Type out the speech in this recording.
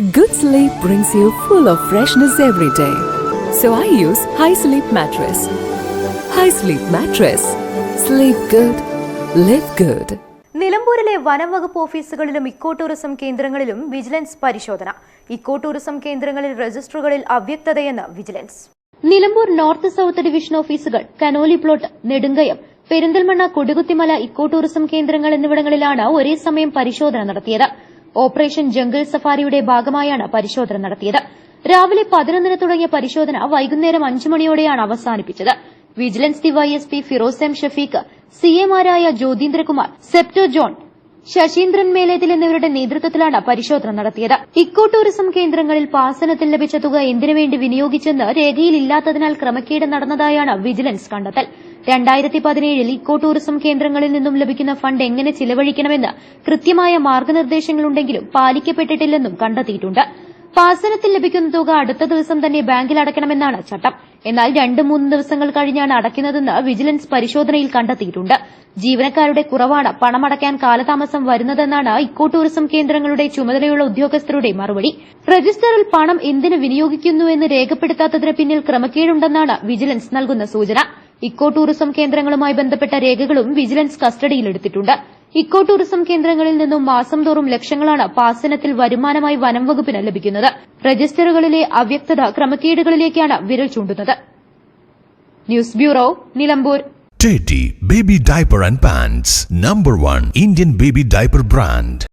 Good sleep brings you full of freshness every day. So I use High Sleep Mattress. High Sleep Mattress. Sleep good. Live good. നിലമ്പൂരിലെ വനം വകുപ്പ് ഓഫീസുകളിലും eco tourism കേന്ദ്രങ്ങളിലും vigilance പരിശോധന eco tourism കേന്ദ്രങ്ങളിൽ രജിസ്റ്ററുകളിൽ അവ്യക്തതയെന്ന് vigilance Nilambur north south division ഓഫീസുകൾ Conolly plot Nedumkayam Perinthalmanna Kodikuthimala eco tourism കേന്ദ്രങ്ങൾ എന്നിവിടങ്ങളിലാണ് ഒരേ സമയം പരിശോധന നടത്തിയത് ഓപ്പറേഷൻ ജംഗിൾ സഫാരിയുടെ ഭാഗമായാണ് പരിശോധന നടത്തിയത്. രാവിലെ പതിനൊന്നിന് തുടങ്ങിയ പരിശോധന വൈകുന്നേരം അഞ്ചു മണിയോടെയാണ് അവസാനിപ്പിച്ചത്. Vigilance DYSP Firoz M Shafeeq സിഎമാരായ Jyothindrakumar സെപ്റ്റോ ജോൺ ശശീന്ദ്രൻ മേലേതിൽ എന്നിവരുടെ നേതൃത്വത്തിലാണ് പരിശോധന നടത്തിയത്. ഇക്കോ ടൂറിസം കേന്ദ്രങ്ങളിൽ പാസനത്തിൽ ലഭിച്ച തുക എന്തിനുവേണ്ടി വിനിയോഗിച്ചെന്ന് രേഖയിലില്ലാത്തതിനാൽ ക്രമക്കേട് നടന്നതായാണ് വിജിലൻസ് കണ്ടെത്തൽ. രണ്ടായിരത്തി പതിനേഴിൽ ഇക്കോ ടൂറിസം കേന്ദ്രങ്ങളിൽ നിന്നും ലഭിക്കുന്ന ഫണ്ട് എങ്ങനെ ചിലവഴിക്കണമെന്ന് കൃത്യമായ മാർഗനിർദ്ദേശങ്ങളുണ്ടെങ്കിലും പാലിക്കപ്പെട്ടിട്ടില്ലെന്നും കണ്ടെത്തിയിട്ടുണ്ട്. പാസനത്തിൽ ലഭിക്കുന്ന തുക അടുത്ത ദിവസം തന്നെ ബാങ്കിൽ അടയ്ക്കണമെന്നാണ് ചട്ടം. എന്നാൽ രണ്ട് മൂന്ന് ദിവസങ്ങൾ കഴിഞ്ഞാണ് അടയ്ക്കുന്നതെന്ന് വിജിലൻസ് പരിശോധനയിൽ കണ്ടെത്തിയിട്ടുണ്ട്. ജീവനക്കാരുടെ കുറവാണ് പണമടയ്ക്കാൻ കാലതാമസം വരുന്നതെന്നാണ് ഇക്കോ ടൂറിസം കേന്ദ്രങ്ങളുടെ ചുമതലയുള്ള ഉദ്യോഗസ്ഥരുടെ മറുപടി. രജിസ്റ്ററിൽ പണം എന്തിന് വിനിയോഗിക്കുന്നുവെന്ന് രേഖപ്പെടുത്താത്തതിന് പിന്നിൽ ക്രമക്കേടുണ്ടെന്നാണ് വിജിലൻസ് നൽകുന്ന സൂചന. ഇക്കോ ടൂറിസം കേന്ദ്രങ്ങളുമായി ബന്ധപ്പെട്ട രേഖകളും വിജിലൻസ് കസ്റ്റഡിയിലെടുത്തിട്ടുണ്ട്. ഇക്കോ ടൂറിസം കേന്ദ്രങ്ങളിൽ നിന്നും മാസം തോറും ലക്ഷങ്ങളാണ് പാസനത്തിൽ വരുമാനമായി വനം വകുപ്പിന് ലഭിക്കുന്നത്. രജിസ്റ്ററുകളിലെ അവ്യക്തത ക്രമക്കേടുകളിലേക്കാണ് വിരൽ ചൂണ്ടുന്നത്. News bureau Nilambur. Teddy Baby Diaper and Pants, number one Indian baby diaper brand.